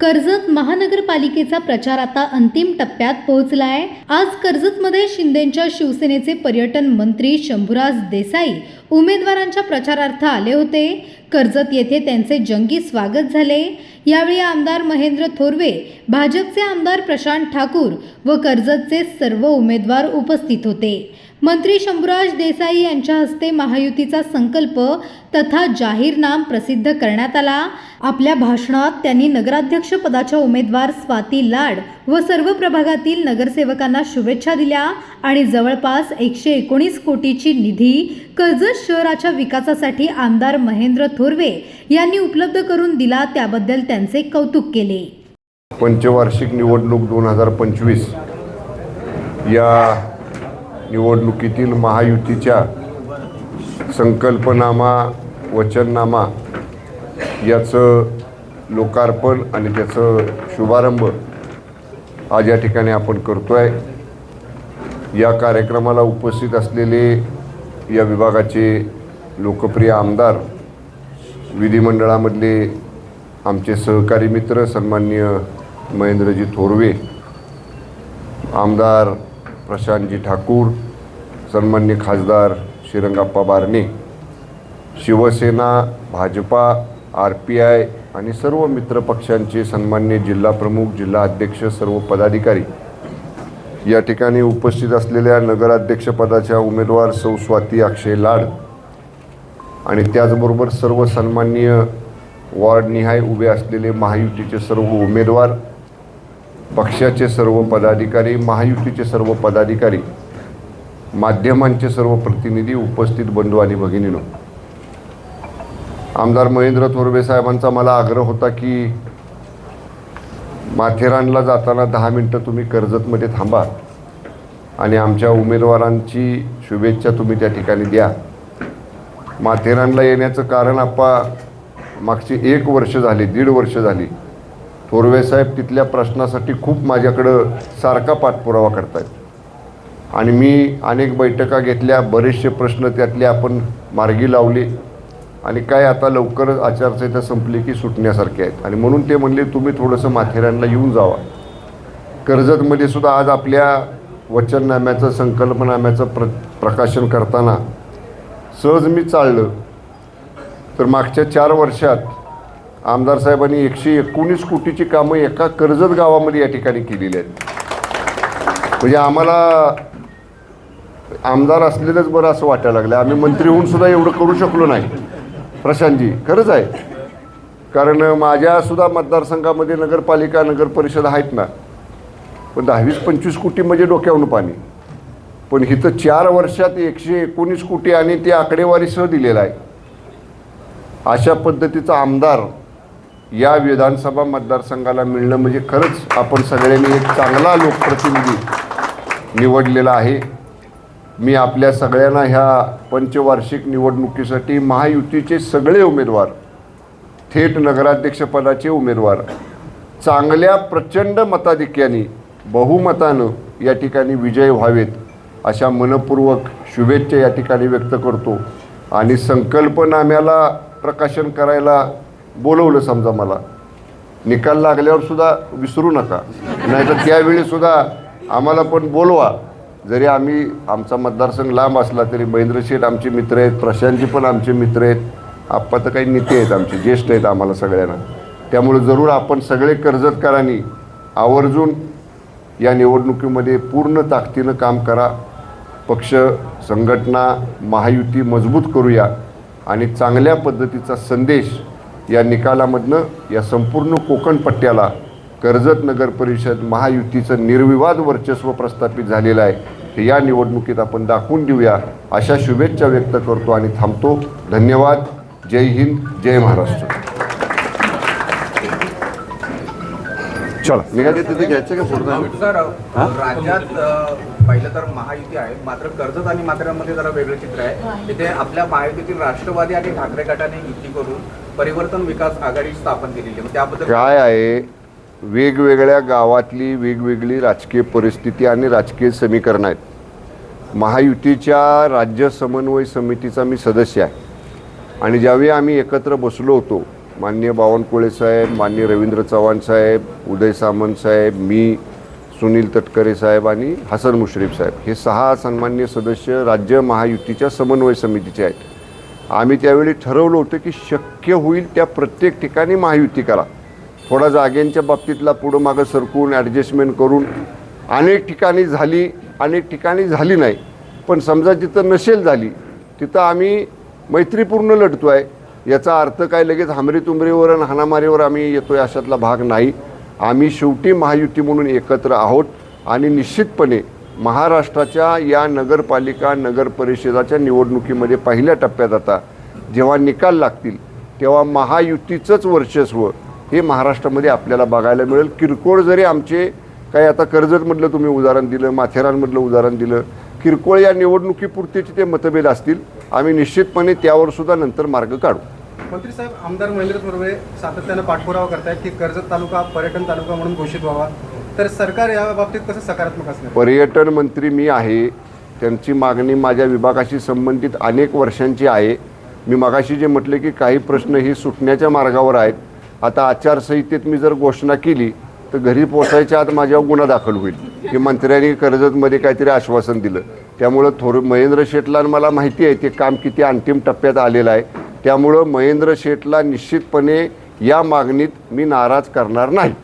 कर्जत महानगरपालिकेचा प्रचार आता अंतिम टप्प्यात पोहोचला आहे आज कर्जतमध्ये शिंदेच्या शिवसेनेचे पर्यटन मंत्री शंभूराज देसाई उमेदवारांच्या प्रचारार्थ आले होते. कर्जत येथे त्यांचे जंगी स्वागत झाले. यावेळी आमदार महेंद्र थोरवे भाजपचे आमदार प्रशांत ठाकूर व कर्जतचे सर्व उमेदवार उपस्थित होते. मंत्री शंभूराज देसाई यांच्या हस्ते महायुतीचा संकल्प तथा जाहीरनाम प्रसिद्ध करण्यात आला. आपल्या भाषणात त्यांनी नगराध्यक्ष पदाच्या उमेदवार स्वाती लाड व सर्व प्रभागातील नगरसेवकांना शुभेच्छा दिल्या आणि जवळपास एकशे एकोणीस कोटीची निधी कर्जत शहराच्या विकासासाठी आमदार महेंद्र थोरवे यांनी उपलब्ध करून दिला त्याबद्दल त्यांचे कौतुक केले. पंचवार्षिक निवडणूक दोन हजार पंचवीस या निवडणुकीतील महायुतीच्या संकल्पनामा वचननामा याचं लोकार्पण आणि त्याचं शुभारंभ आज या ठिकाणी आपण करतो आहे या कार्यक्रमाला उपस्थित असलेले या विभागाचे लोकप्रिय आमदार विधिमंडळामधले आमचे सहकारी मित्र सन्माननीय महेंद्रजी थोरवे आमदार प्रशांतजी ठाकूर सन्मान्य खासदार Shrirangappa Barne Shiv Sena Bhajpa R P I आणि सर्व मित्रपक्षांचे सन्मान्य जिल्हाप्रमुख जिल्हा अध्यक्ष सर्व पदाधिकारी. या ठिकाणी उपस्थित असलेल्या नगराध्यक्षपदाच्या उमेदवार सौ स्वाती अक्षय लाड आणि त्याचबरोबर सर्व सन्माननीय वॉर्डनिहाय उभे असलेले महायुतीचे सर्व उमेदवार पक्षाचे सर्व पदाधिकारी महायुतीचे सर्व पदाधिकारी माध्यमांचे सर्व प्रतिनिधी उपस्थित बंधू आणि भगिनीनो. आमदार महेंद्र थोरवे साहेबांचा मला आग्रह होता की माथेरानला जाताना दहा मिनटं तुम्ही कर्जतमध्ये थांबा आणि आमच्या उमेदवारांची शुभेच्छा तुम्ही त्या ठिकाणी द्या. माथेरानला येण्याचं कारण आप्पा मागची एक वर्ष झाली दीड वर्ष झाली. थोरवेसाहेब तिथल्या प्रश्नासाठी खूप माझ्याकडं सारखा पाठपुरावा करतायत. आणि मी अनेक बैठका घेतल्या बरेचसे प्रश्न त्यातले आपण मार्गी लावले. आणि काय आता लवकरच आचारसंहिता संपली की सुटण्यासारखे आहेत. आणि म्हणून ते म्हणले तुम्ही थोडंसं माथेरानला येऊन जावा. कर्जतमध्ये सुद्धा आज आपल्या वचननाम्याचं संकल्पनाम्याचं प्र प्रकाशन करताना सहज मी चाललं. तर मागच्या चार वर्षात आमदार साहेबांनी एकशे एकोणीस कोटीची कामं एका कर्जत गावामध्ये या ठिकाणी केलेली आहेत. म्हणजे आम्हाला आमदार असलेलंच बरं असं वाटायला लागलं आम्ही मंत्री होऊन सुद्धा एवढं करू शकलो नाही. प्रशांतजी खरंच आहे. कारण माझ्यासुद्धा मतदारसंघामध्ये नगरपालिका नगर परिषद आहेत ना. पण दहावीस पंचवीस कोटी म्हणजे डोक्यावरून पाणी. पण इथं चार वर्षात एकशे एकोणीस कोटी आणि ते आकडेवारीसह दिलेलं आहे. अशा पद्धतीचा आमदार या विधानसभा मतदारसंघाला मिळणं म्हणजे खरंच आपण सगळ्यांनी एक चांगला लोकप्रतिनिधी निवडलेला आहे. मी आपल्या सगळ्यांना ह्या पंचवार्षिक निवडणुकीसाठी महायुतीचे सगळे उमेदवार थेट नगराध्यक्षपदाचे उमेदवार चांगल्या प्रचंड मताधिक्याने बहुमतानं या ठिकाणी विजय व्हावेत अशा मनपूर्वक शुभेच्छा या ठिकाणी व्यक्त करतो. आणि संकल्पनाम्याला प्रकाशन करायला बोलवलं समजा मला. निकाल लागल्यावर सुद्धा विसरू नका. नाहीतर त्यावेळी सुद्धा आम्हाला पण बोलवा. जरी आम्ही आमचा मतदारसंघ लांब असला तरी महेंद्र शेठ आमचे मित्र आहेत प्रशांतजी पण आमचे मित्र आहेत. आप्पा तर काही नेते आहेत आमचे ज्येष्ठ आहेत आम्हाला सगळ्यांना. त्यामुळे जरूर आपण सगळे कर्जतकरांनी आवर्जून या निवडणुकीमध्ये पूर्ण ताकदीनं काम करा. पक्ष संघटना महायुती मजबूत करूया. आणि चांगल्या पद्धतीचा संदेश या निकालामधनं या संपूर्ण कोकण पट्ट्याला कर्जत नगर परिषद महायुतीचं निर्विवाद वर्चस्व प्रस्थापित झालेलं आहे. हे या निवडणुकीत आपण दाखवून देऊया. अशा शुभेच्छा व्यक्त करतो आणि थांबतो. धन्यवाद. जय हिंद. जय महाराष्ट्र. चला. निघाले तिथे घ्यायचं का राज्यात पहिलं तर महायुती आहे. मात्र कर्जत आणि माथेरानमध्ये जरा वेगळं चित्र आहे. तिथे आपल्या महायुतीतील राष्ट्रवादी आणि ठाकरे गटाने युती करून परिवर्तन विकास आघाडी स्थापन केलेली आहे. त्याबद्दल काय आहे? वेगवेगळ्या गावातली वेगवेगळी राजकीय परिस्थिती आणि राजकीय समीकरणं आहेत. महायुतीच्या राज्य समन्वय समितीचा मी सदस्य आहे. आणि ज्यावेळी आम्ही एकत्र बसलो होतो माननीय बावनकुळे साहेब माननीय रवींद्र चव्हाण साहेब उदय सामंत साहेब मी सुनील तटकरे साहेब आणि हसन मुश्रीफ साहेब हे सहा सन्मान्य सदस्य राज्य महायुतीच्या समन्वय समितीचे आहेत. आम्ही त्यावेळी ठरवलं होतं की शक्य होईल त्या प्रत्येक ठिकाणी महायुती करा. थोडा जागेंच्या बाबतीतला पुढं मागं सरकून ॲडजस्टमेंट करून अनेक ठिकाणी झाली अनेक ठिकाणी झाली नाही. पण समजा जिथं नसेल झाली तिथं आम्ही मैत्रीपूर्ण लढतो आहे. याचा अर्थ काय लगेच हमरी तुमरीवर आणि हाणामारीवर आम्ही येतोय अशातला भाग नाही. आम्ही शेवटी महायुती म्हणून एकत्र आहोत आणि निश्चितपणे महाराष्ट्राच्या या नगरपालिका नगर परिषदाच्या निवडणुकीमध्ये पहिल्या टप्प्यात आता जेव्हा निकाल लागतील तेव्हा महायुतीचंच वर्चस्व हे महाराष्ट्रामध्ये आपल्याला बघायला मिळेल. किरकोळ जरी आमचे काही आता कर्जतमधलं तुम्ही उदाहरण दिलं माथेरानमधलं उदाहरण दिलं किरकोळ या निवडणुकीपुरतीचे ते मतभेद असतील आम्ही निश्चितपणे त्यावर सुद्धा नंतर मार्ग काढू. मंत्री साहेब आमदार महेंद्र थोरवे सातत्यानं पाठपुरावा करतायत की कर्जत तालुका पर्यटन तालुका म्हणून घोषित व्हावा. तर सरकार या बाबतीत कसं सकारात्मक असणार? पर्यटन मंत्री मी आहे. त्यांची मागणी माझ्या विभागाशी संबंधित अनेक वर्षांची आहे. मी मगाशी जे म्हटले की काही प्रश्न हे सुटण्याच्या मार्गावर आहेत. आता आचारसंहितेत मी जर घोषणा केली तर घरी पोचायच्या आत माझ्यावर गुन्हा दाखल होईल. की मंत्र्यांनी कर्जतमध्ये काहीतरी आश्वासन दिलं. त्यामुळं थोर महेंद्र शेटला आणि मला माहिती आहे ते काम किती अंतिम टप्प्यात आलेलं आहे. त्यामुळं महेंद्र शेटला निश्चितपणे या मागणीत मी नाराज करणार नाही.